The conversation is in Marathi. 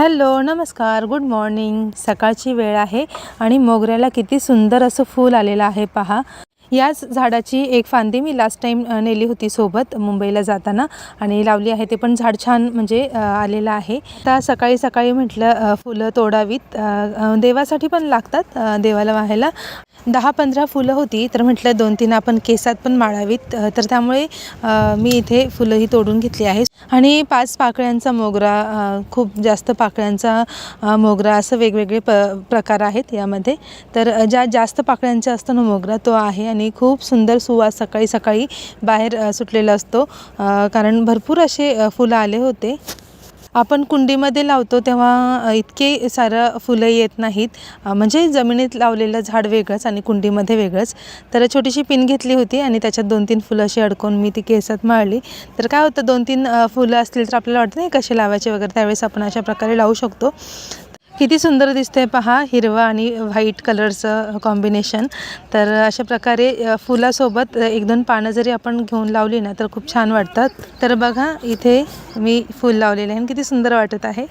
हॅलो नमस्कार गुड मॉर्निंग. सकाळची वेळ आहे आणि मोगऱ्याला किती सुंदर असं फूल आलेलं आहे पहा. याच झाडाची एक फांदी मी लास्ट टाईम नेली होती सोबत मुंबईला जाताना आणि लावली आहे ते पण झाड छान म्हणजे आलेलं आहे. आता सकाळी सकाळी म्हटलं फुलं तोडावीत. देवासाठी पण लागतात देवाला वाहायला. दहा पंधरा फुलं होती तर म्हटलं दोन तीन आपण केसात पण माळावीत. तर त्यामुळे मी इथे फुलंही तोडून घेतली आहे. आणि पाच पाकळ्यांचा मोगरा खूप जास्त पाकळ्यांचा मोगरा असं वेगवेगळे प प्रकार आहेत यामध्ये. तर ज्या जास्त पाकळ्यांचा असतो ना मोगरा तो आहे आणि आणि खूप सुंदर सुवास सकाळी सकाळी बाहेर सुटलेला असतो. कारण भरपूर असे फुलं आले होते. आपण कुंडीमध्ये लावतो तेव्हा इतके सारं फुलं येत नाहीत. म्हणजे जमिनीत लावलेलं झाड वेगळंच आणि कुंडीमध्ये वेगळंच. तर छोटीशी पिन घेतली होती आणि त्याच्यात दोन तीन फुलं अशी अडकवून मी ती केसात माळली तर काय होतं दोन तीन फुलं असतील तर आपल्याला वाटतं नाही कसे लावायचे वगैरे? त्यावेळेस आपण अशा प्रकारे लावू शकतो. किती सुंदर दिसतंय पहा हिरवा आणि व्हाईट कलरचं कॉम्बिनेशन तर अशा प्रकारे फुलासोबत एक दोन पानं जरी आपण घेऊन लावली ना तर खूप छान वाटतात. तर बघा इथे मी फूल लावलेले आहे आणि किती सुंदर वाटत आहे.